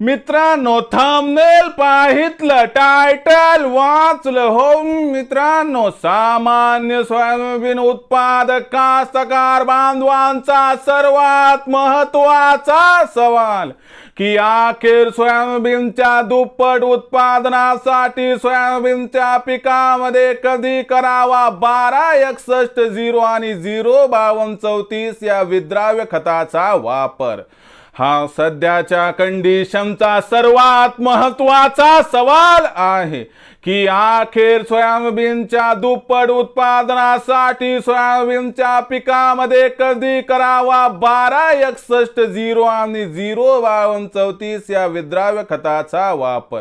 मित्रांनो thumbnail पाहितलं title वाचलं हो. मित्रांनो सामान्य सोयाबीन उत्पादक कास्तकार बांधवांचा सर्वात महत्त्वाचा सवाल की अखेर सोयाबीनच्या दुप्पट उत्पादनासाठी सोयाबीनच्या पिकामध्ये कधी करावा? बारा एकसष्ट झिरो आणि झिरो बावन्न चौतीस या विद्राव्य खताचा वापर. हा सध्याच्या कंडिशनचा सर्वात महत्त्वाचा सवाल आहे की अखेर सोयाबीनच्या दुप्पट उत्पादनासाठी सोयाबीनच्या पिकामध्ये कधी करावा बारा एकसष्ट झिरो आणि झिरो बावन्न चौतीस या विद्राव्य खताचा वापर.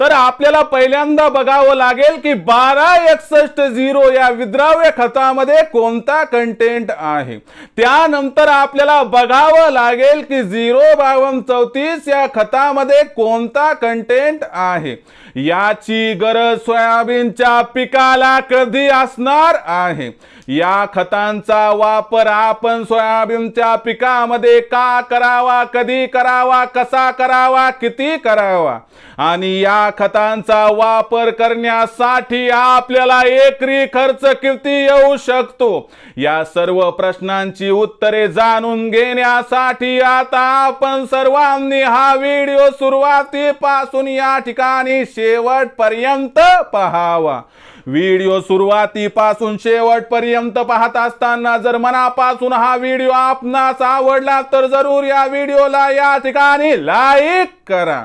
तर आपल्याला पहिल्यांदा बघावं लागेल की बारा एकसष्ट झिरो या विद्राव्य खतामध्ये कोणता कंटेंट आहे. त्यानंतर आपल्याला बघावं लागेल की झिरो बावन चौतीस या खतामध्ये कोणता कंटेंट आहे. याची गरज सोयाबीनच्या पिकाला कधी असणार आहे? या खतांचा वापर आपण सोयाबीनच्या पिकामध्ये का करावा कधी करावा कसा करावा किती करावा? आणि या खतांचा वापर करण्यासाठी आपल्याला एकरी खर्च किती येऊ शकतो? या सर्व प्रश्नांची उत्तरे जाणून घेण्यासाठी आता आपण सर्वांनी हा व्हिडिओ सुरुवातीपासून या ठिकाणी शेवटपर्यंत पहावा. व्हिडिओ सुरुवातीपासून शेवटपर्यंत पाहत असताना जर मनापासून हा व्हिडिओ आपणास आवडला तर जरूर या व्हिडिओला या ठिकाणी लाईक करा.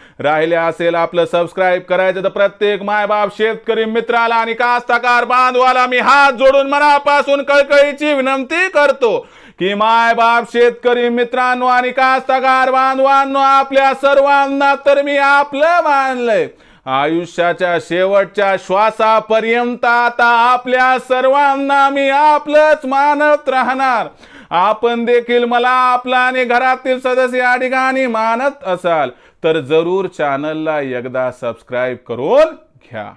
राहिले असेल आपलं सबस्क्राईब करायचं तर प्रत्येक मायबाप शेतकरी मित्राला आणि कास्तकार बांधवाला मी हात जोडून मनापासून कळकळीची विनंती करतो की मायबाप शेतकरी मित्रांनो आणि कास्तकार बांधवांनो आपल्या सर्वांना तर मी आपलं मानलंय. आयुष्याच्या शेवटच्या श्वासापर्यंत आता आपल्या सर्वांना मी आपलंच मानत राहणार. आपण देखील मला आपला आणि घरातील सदस्य या ठिकाणी मानत असाल. तर जरूर चॅनलला एकदा सबस्क्राईब करून घ्या.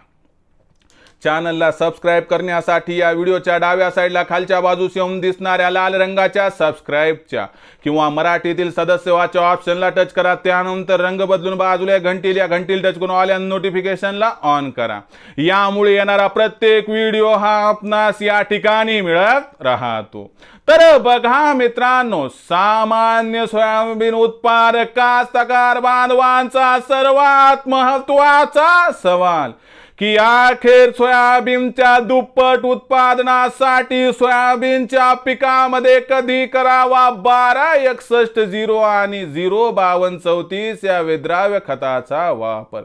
चॅनलला सबस्क्राईब करण्यासाठी या व्हिडिओच्या डाव्या साईडला खालच्या बाजूस येऊन दिसणाऱ्या लाल रंगाच्या सबस्क्राईबच्या किंवा मराठीतील सदस्यवाच्या ऑप्शनला टच करा. त्यानंतर रंग बदलून बाजूला घंटील या घंटील टच करून ऑल नोटिफिकेशनला ऑन करा. यामुळे येणारा प्रत्येक व्हिडिओ हा आपणास या ठिकाणी मिळत राहतो. तर बघा मित्रांनो सामान्य सोयाबीन उत्पादक कास्तकार बांधवांचा सर्वात महत्त्वाचा सवाल की अखेर सोयाबीनच्या दुप्पट उत्पादनासाठी सोयाबीनच्या पिकामध्ये कधी करावा बारा एकसष्ट झिरो आणि झिरो बावन्न चौतीस या विद्राव्य खताचा वापर.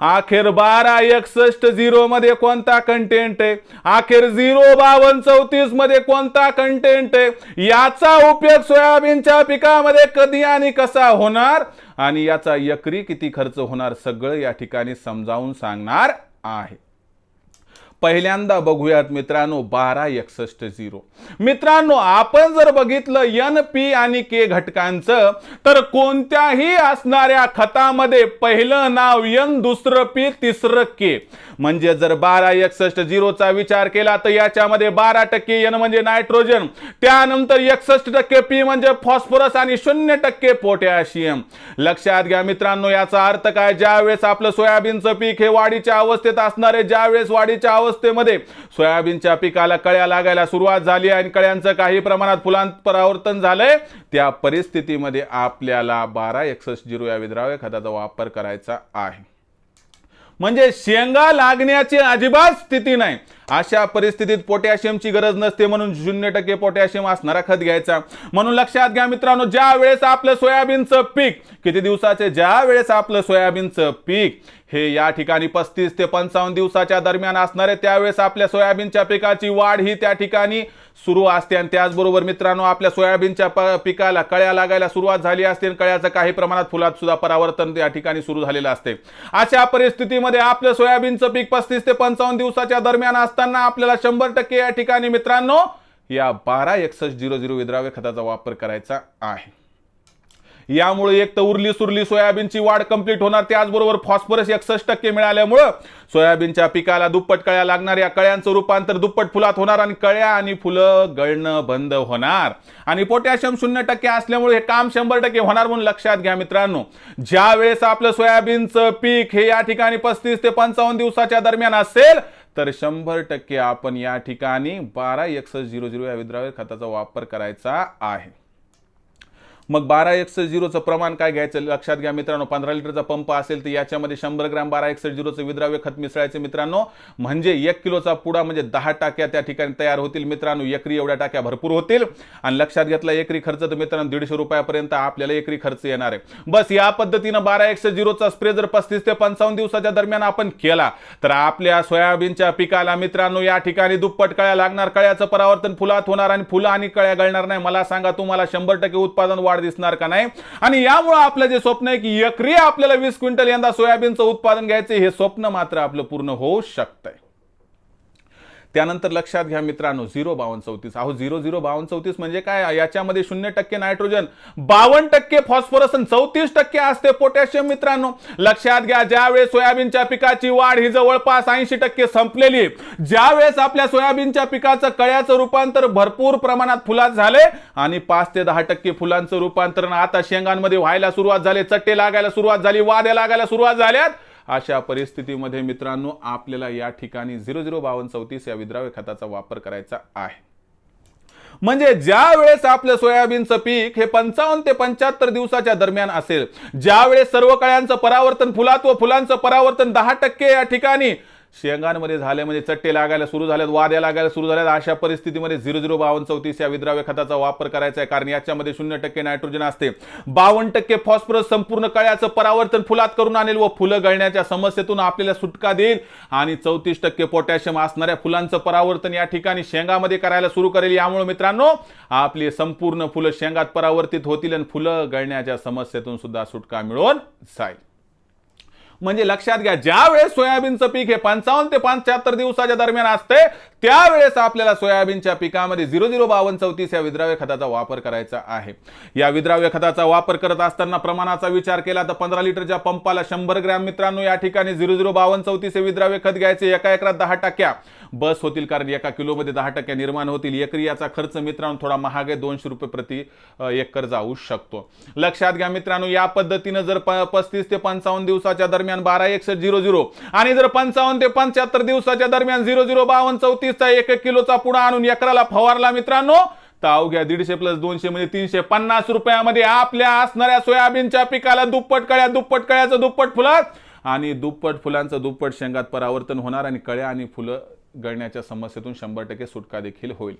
अखेर बारा एकसष्ट झिरो मध्ये कोणता कंटेंट आहे? अखेर झिरो बावन्न चौतीसमध्ये कोणता कंटेंट आहे? याचा उपयोग सोयाबीनच्या पिकामध्ये कधी आणि कसा होणार? आणि याचा एकरी किती खर्च होणार? सगळं या ठिकाणी समजावून सांगणार आहे. पहिल्यांदा बघूयात मित्रांनो बारा एकसष्ट झिरो. मित्रांनो आपण जर बघितलं एन पी आणि के घटकांचं तर कोणत्याही असणाऱ्या खतामध्ये पहिलं नाव एन दुसरं पी तिसरं के म्हणजे जर बारा एकसष्ट झिरोचा विचार केला तर याच्यामध्ये बारा टक्के एन म्हणजे नायट्रोजन त्यानंतर एकसष्ट टक्के पी म्हणजे फॉस्फरस आणि शून्य टक्के पोटॅशियम. लक्षात घ्या मित्रांनो याचा अर्थ काय? ज्यावेळेस आपलं सोयाबीनचं पीक हे वाढीच्या अवस्थेत असणारे ज्यावेळेस वाढीच्या अवस्थेमध्ये सोयाबीनच्या पिकाला कळ्या लागायला सुरुवात झाली आणि कळ्यांचं काही प्रमाणात फुलांत परावर्तन झालंय. त्या परिस्थितीमध्ये आपल्याला बारा एकसष्ट झिरो या विद्राव्य खताचा वापर करायचा आहे. म्हणजे शेंगा लागण्याची अजिबात स्थिती नाही. अशा परिस्थितीत पोटॅशियमची गरज नसते म्हणून शून्य टक्के पोटॅशियम असणारा खत घ्यायचा. म्हणून लक्षात घ्या मित्रांनो ज्या वेळेस आपलं सोयाबीनचं पीक किती दिवसाचे? ज्या वेळेस आपलं सोयाबीनचं पीक हे या ठिकाणी पस्तीस ते पंचावन्न दिवसाच्या दरम्यान असणार आहे. त्यावेळेस आपल्या सोयाबीनच्या पिकाची वाढ ही त्या ठिकाणी सुरू असते. आणि त्याचबरोबर मित्रांनो आपल्या सोयाबीनच्या प- पिकाला कळ्या लागायला सुरुवात झाली असते आणि कळ्याचं काही प्रमाणात फुलात सुद्धा परावर्तन त्या ठिकाणी सुरू झालेलं असते. अशा परिस्थितीमध्ये आपलं सोयाबीनचं पीक पस्तीस ते पंचावन्न दिवसाच्या दरम्यान असताना आपल्याला शंभर टक्के या ठिकाणी मित्रांनो या बारा एकसष्ट झिरो झिरो विद्राव्य खताचा वापर करायचा आहे. यामुळे एक तर उरली सुरली सोयाबीनची वाढ कंप्लीट होणार त्याचबरोबर फॉस्फरस एकसष्ट टक्के मिळाल्यामुळं सोयाबीनच्या पिकाला दुप्पट कळ्या लागणार या कळ्यांचं रूपांतर दुप्पट फुलात होणार आणि कळ्या आणि फुलं गळणं बंद होणार. आणि पोटॅशियम शून्य टक्के असल्यामुळे हे काम शंभर टक्के होणार म्हणून लक्षात घ्या मित्रांनो. ज्या वेळेस आपलं सोयाबीनचं पीक हे या ठिकाणी पस्तीस ते पंचावन्न दिवसाच्या दरम्यान असेल तर शंभर टक्के आपण या ठिकाणी बारा एकसष्ट झिरो झिरो या विद्राव्य खताचा वापर करायचा आहे. मग बारा एकसष्ट झिरोचं प्रमाण काय घ्यायचं? लक्षात घ्या मित्रांनो पंधरा लिटरचा पंप असेल तर याच्यामध्ये शंभर ग्रॅम बारा एकसष्ट झिरोचं विद्राव्य खत मिसळायचे मित्रांनो. म्हणजे एक किलोचा पुडा म्हणजे दहा टाक्या त्या ठिकाणी तयार होतील मित्रांनो. एकरी एवढ्या टाक्या भरपूर होतील. आणि लक्षात घेतला एकरी खर्च तर मित्रांनो दीडशे रुपयापर्यंत आपल्याला एकरी खर्च येणार आहे. बस या पद्धतीनं बारा एकशे झिरोचा स्प्रे जर पस्तीस ते पंचावन्न दिवसाच्या दरम्यान आपण केला तर आपल्या सोयाबीनच्या पिकाला मित्रांनो या ठिकाणी दुप्पट कळ्या लागणार. कळ्याचं परावर्तन फुलात होणार आणि फुलं आणि कळ्या गळणार नाही. मला सांगा तुम्हाला शंभर टक्के उत्पादन वाढ दिसणार का नाही? आणि यामुळे आपलं जे स्वप्न आहे की एकरी आपल्याला वीस क्विंटल यंदा सोयाबीनचं उत्पादन घ्यायचं हे स्वप्न मात्र आपलं पूर्ण होऊ शकतंय. त्यानंतर लक्षात घ्या मित्रांनो झिरो बावन्न चौतीस. अहो झिरो झिरो बावन्न चौतीस म्हणजे काय? याच्यामध्ये शून्य टक्के नायट्रोजन बावन्न टक्के फॉस्फरस आणि चौतीस टक्के असते पोटॅशियम मित्रांनो. लक्षात घ्या ज्यावेळेस सोयाबीनच्या पिकाची वाढ ही जवळपास ऐंशी टक्के संपलेली ज्यावेळेस आपल्या सोयाबीनच्या पिकाचं कळ्याचं रूपांतर भरपूर प्रमाणात फुलात झाले आणि पाच ते दहा टक्के फुलांचं रूपांतरण आता शेंगांमध्ये व्हायला सुरुवात झाली चट्टे लागायला सुरुवात झाली वाद्या लागायला सुरुवात झाल्यात. अशा परिस्थितीमध्ये मित्रांनो आपल्याला या ठिकाणी झिरो झिरो बावन्न चौतीस या विद्राव्य खताचा वापर करायचा आहे. म्हणजे ज्या वेळेस आपलं सोयाबीनचं पीक हे पंचावन्न ते पंच्याहत्तर दिवसाच्या दरम्यान असेल ज्या वेळेस सर्व कळ्यांचं परावर्तन फुलात व फुलांचं परावर्तन दहा टक्के या ठिकाणी शेंगांमध्ये झाले म्हणजे चट्टे लागायला सुरू झाल्यात वाद्या लागायला सुरू झाल्यात अशा परिस्थितीमध्ये झिरो झिरो बावन्न चौतीस या विद्राव्य खताचा वापर करायचा आहे. कारण याच्यामध्ये शून्य टक्के नायट्रोजन असते. बावन्न टक्के फॉस्फरस संपूर्ण कळ्याचं परावर्तन फुलात करून आणेल व फुलं गळण्याच्या समस्येतून आपल्याला सुटका देईल. आणि चौतीस टक्के पोटॅशियम असणाऱ्या फुलांचं परावर्तन या ठिकाणी शेंगामध्ये करायला सुरू करेल. यामुळे मित्रांनो आपली संपूर्ण फुलं शेंगात परावर्तित होतील आणि फुलं गळण्याच्या समस्येतून सुद्धा सुटका मिळून जाईल. म्हणजे लक्षात घ्या ज्या वेळेस सोयाबीनचं पीक हे पंचावन्न ते पंच्याहत्तर दिवसाच्या दरम्यान असते त्यावेळेस आपल्याला सोयाबीनच्या पिकामध्ये झिरो झिरो बावन्न चौतीस या विद्राव्य खताचा वापर करायचा आहे. या विद्राव्य खताचा वापर करत असताना प्रमाणाचा विचार केला तर पंधरा लिटरच्या पंपाला शंभर ग्रॅम. मित्रांनो या ठिकाणी झिरो झिरो बावन्न चौतीस हे विद्राव्य खत घ्यायचे एका एकरात दहा टक्क्या. बस होतील कारण एका किलोमध्ये दहा टक्के निर्माण होतील. एकरी याचा खर्च मित्रांनो थोडा महाग आहे दोनशे रुपये प्रति एकर जाऊ शकतो. लक्षात घ्या मित्रांनो या पद्धतीनं जर प- पस्तीस ते पंचावन्न दिवसाच्या दरम्यान बारा एकसष्ट झिरो झिरो. आणि जर पंचावन्न ते पंच्याहत्तर दिवसाच्या दरम्यान झिरो झिरो बावन्न चौतीसचा एक एक किलोचा पुडा आणून एकराला फवारला मित्रांनो तर अवघ्या दीडशे प्लस दोनशे म्हणजे तीनशे पन्नास रुपयामध्ये आपल्या असणाऱ्या सोयाबीनच्या पिकाला दुप्पट कळ्या दुप्पट कळ्याचं दुप्पट फुलात आणि दुप्पट फुलांचं दुप्पट शेंगात परावर्तन होणार आणि कळ्या आणि फुलं गळण्याच्या समस्येतून शंभर टक्के सुटका देखील होईल.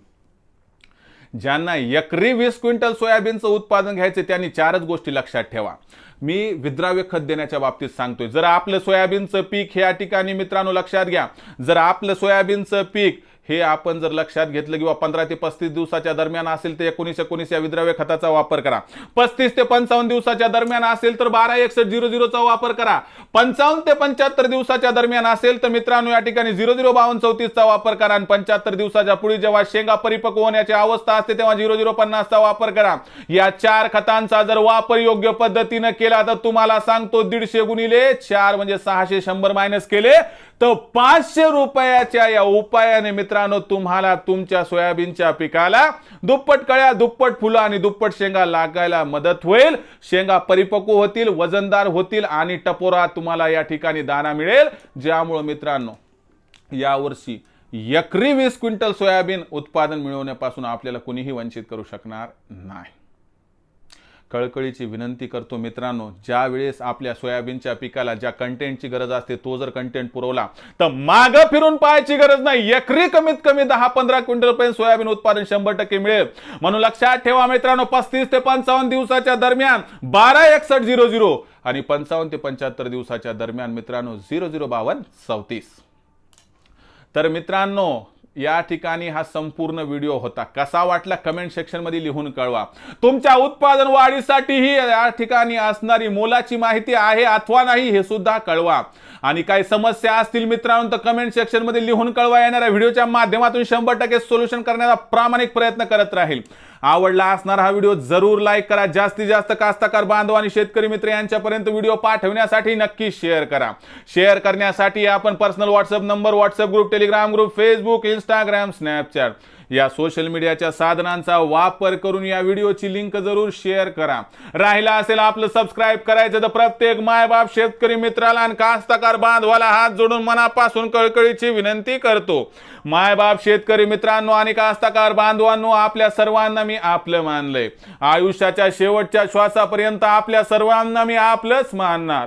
ज्यांना एकरी वीस क्विंटल सोयाबीनचं उत्पादन घ्यायचे त्यांनी चारच गोष्टी लक्षात ठेवा. मी विद्राव्य खत देण्याच्या बाबतीत सांगतोय जर आपलं सोयाबीनचं पीक ह्या या ठिकाणी मित्रांनो लक्षात घ्या जर आपलं सोयाबीनचं पीक हे आपण जर लक्षात घेतलं किंवा पंधरा ते पस्तीस दिवसाच्या दरम्यान असेल तर एकोणीस एकोणीस या विद्राव्य खताचा वापर करा. पस्तीस ते पंचावन्न दिवसाच्या दरम्यान असेल तर बारा एकसष्ट झिरो झिरोचा वापर करा. पंचावन्न ते पंच्याहत्तर दिवसाच्या दरम्यान असेल तर मित्रांनो या ठिकाणी झिरो झिरो बावन्न चौतीसचा वापर करा आणि पंच्याहत्तर दिवसाच्या पुढे जेव्हा शेंगा परिपक्व होण्याची अवस्था असते तेव्हा झिरो झिरो पन्नासचा वापर करा. या चार खतांचा जर वापर योग्य पद्धतीनं केला तर तुम्हाला सांगतो दीडशे गुणिले चार म्हणजे सहाशे शंभर मायनस केले तर पाचशे रुपयाच्या या उपायाने मित्र मित्रांनो तुम्हाला तुमच्या सोयाबीनच्या पिकाला दुप्पट कळ्या दुप्पट फुलं आणि दुप्पट शेंगा लागायला मदत होईल. शेंगा परिपक्व होतील वजनदार होतील आणि टपोरा तुम्हाला या ठिकाणी दाना मिळेल. ज्यामुळं मित्रांनो यावर्षी एकरी वीस क्विंटल सोयाबीन उत्पादन मिळवण्यापासून आपल्याला कुणीही वंचित करू शकणार नाही. कळकळीची विनंती करतो मित्रांनो ज्या वेळेस आपल्या सोयाबीनच्या पिकाला ज्या कंटेंटची गरज असते तो जर कंटेंट पुरवला तर माग फिरून पाहायची गरज नाही. एकरी कमीत कमी दहा पंधरा क्विंटल पर्यंत सोयाबीन उत्पादन शंभर टक्के मिळेल. म्हणून लक्षात ठेवा मित्रांनो पस्तीस ते पंचावन्न दिवसाच्या दरम्यान बारा एकसष्ट झिरो झिरो आणि पंचावन्न ते पंच्याहत्तर दिवसाच्या दरम्यान मित्रांनो झिरो झिरो बावन्न चौतीस. तर मित्रांनो या ठिकाणी हा संपूर्ण व्हिडिओ होता. कसा वाटला कमेंट सेक्शनमध्ये लिहून कळवा. तुमच्या उत्पादन वाढीसाठीही या ठिकाणी असणारी मोलाची माहिती आहे अथवा नाही हे सुद्धा कळवा. आणि काही समस्या असतील मित्रांनो तर कमेंट सेक्शनमध्ये लिहून कळवा. येणाऱ्या व्हिडिओच्या माध्यमातून शंभर टक्के सोल्युशन करण्याचा प्रामाणिक प्रयत्न करत राहील. आवडला असणारा हा व्हिडिओ जरूर लाईक करा. जास्तीत जास्त कास्तकार बांधव आणि शेतकरी मित्र यांच्यापर्यंत व्हिडिओ पाठवण्यासाठी नक्की शेअर करा. शेअर करण्यासाठी आपण personal WhatsApp number WhatsApp group Telegram group Facebook Instagram Snapchat या सोशल मीडियाच्या साधनांचा वापर करून या व्हिडिओची लिंक जरूर शेअर करा. राहिला असेल आपलं सबस्क्राईब करायचं तर प्रत्येक मायबाप शेतकरी मित्राला आणि कास्तकार बांधवाला हात जोडून मनापासून कळकळीची विनंती करतो. मायबाप शेतकरी मित्रांनो आणि कास्तकार बांधवांनो आपल्या सर्वांना मी आपलं मानलंय. आयुष्याच्या शेवटच्या श्वासापर्यंत आपल्या सर्वांना मी आपलंच मानणार.